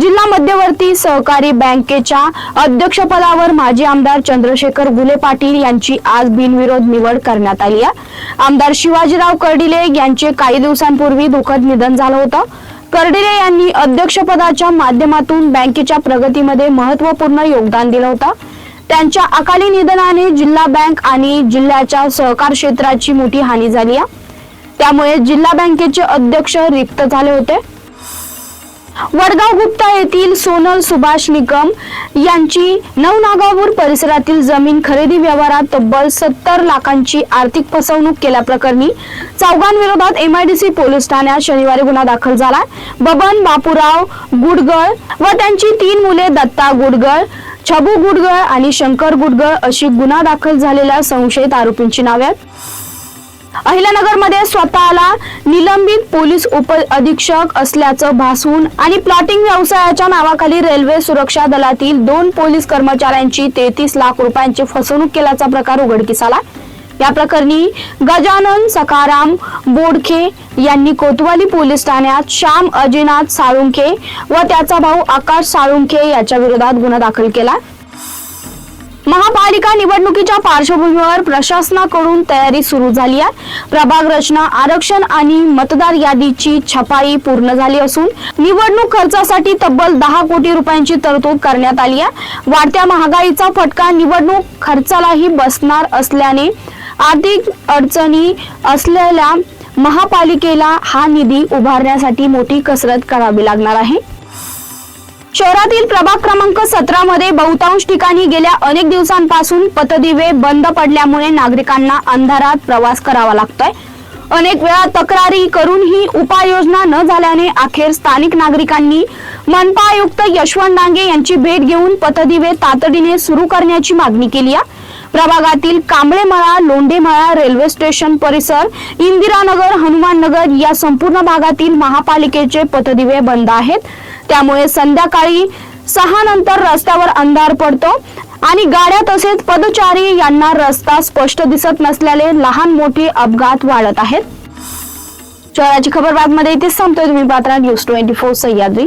जिल्हा मध्यवर्ती सहकारी बँकेच्या अध्यक्षपदावर माजी आमदार चंद्रशेखर गुले पाटील यांची आज बिनविरोध निवड करण्यात आली आहे. आमदार शिवाजीराव कर्डिले यांचे काही दिवसांपूर्वी दुःखद निधन झालं होतं. कर्डिले यांनी अध्यक्षपदाच्या माध्यमातून बँकेच्या प्रगतीमध्ये महत्त्वपूर्ण योगदान दिलं होतं. त्यांच्या अकाली निधनाने जिल्हा बँक आणि जिल्ह्याच्या सहकार क्षेत्राची मोठी हानी झाली आहे. त्यामुळे जिल्हा बँकेचे अध्यक्ष रिक्त झाले होते. वडगाव गुप्ता येथील सोनल सुभाष निकम यांची नवनागापूर परिसरातील जमीन खरेदी व्यवहारात तब्बल सत्तर लाखांची आर्थिक फसवणूक केल्याप्रकरणी चौघांविरोधात एमआयडीसी पोलीस ठाण्यात शनिवारी गुन्हा दाखल झाला. बबन बापूराव गुडगळ व त्यांची तीन मुले दत्ता गुडगळ छबू गुडगळ आणि शंकर गुडगळ अशी गुन्हा दाखल झालेल्या संशयित आरोपींची नावे आहेत. अहिल्यानगरमध्ये स्वतःला निलंबित पोलीस उप अधीक्षक असल्याचं भासून आणि प्लॉटिंग व्यवसायाच्या नावाखाली रेल्वे सुरक्षा दलातील दोन पोलीस कर्मचाऱ्यांची तेहतीस लाख रुपयांची फसवणूक केल्याचा प्रकार उघडकीस आला. या प्रकरणी गजानन सकाराम बोडखे यांनी कोतवाली पोलीस ठाण्यात श्याम अजिनाथ साळुंखे व त्याचा भाऊ आकाश साळुंखे याच्या विरोधात गुन्हा दाखल केला. महापालिका निवडणुकीच्या पार्श्वभूमीवर प्रशासनाकडून तयारी सुरू झाली आहे. प्रभाग रचना आरक्षण आणि मतदार यादीची छपाई पूर्ण झाली असून निवडणूक खर्चासाठी तब्बल दहा कोटी रुपयांची तरतूद करण्यात आली आहे. वाढत्या महागाईचा फटका निवडणूक खर्चालाही बसणार असल्याने आर्थिक अडचणी असलेल्या महापालिकेला हा निधी उभारण्यासाठी मोठी कसरत करावी लागणार आहे. शहरातील प्रभाग क्रमांक सतरा मध्ये बहुतांश ठिकाणी गेल्या अनेक दिवसांपासून पथदिवे बंद पडल्यामुळे नागरिकांना अंधारात प्रवास करावा लागतोय. अनेक वेळा तक्रारी करूनही उपाययोजना न झाल्याने अखेर स्थानिक नागरिकांनी मनपा आयुक्त यशवंत डांगे यांची भेट घेऊन पथदिवे तातडीने सुरू करण्याची मागणी केली आहे. प्रभागातील कांबळेमळा लोंढेमळा रेल्वे स्टेशन परिसर इंदिरानगर हनुमाननगर या संपूर्ण भागातील महापालिकेचे पथदिवे बंद आहेत. त्यामुळे संध्याकाळी सहा नंतर रस्त्यावर अंधार पडतो आणि गाड्या तसेच पदचारी यांना रस्ता स्पष्ट दिसत नसल्याने लहान मोठे अपघात वाढत आहेत. शहराची खबर बातमध्ये इथेच संपतोय तुम्ही Patra. News twenty four Sahyadri.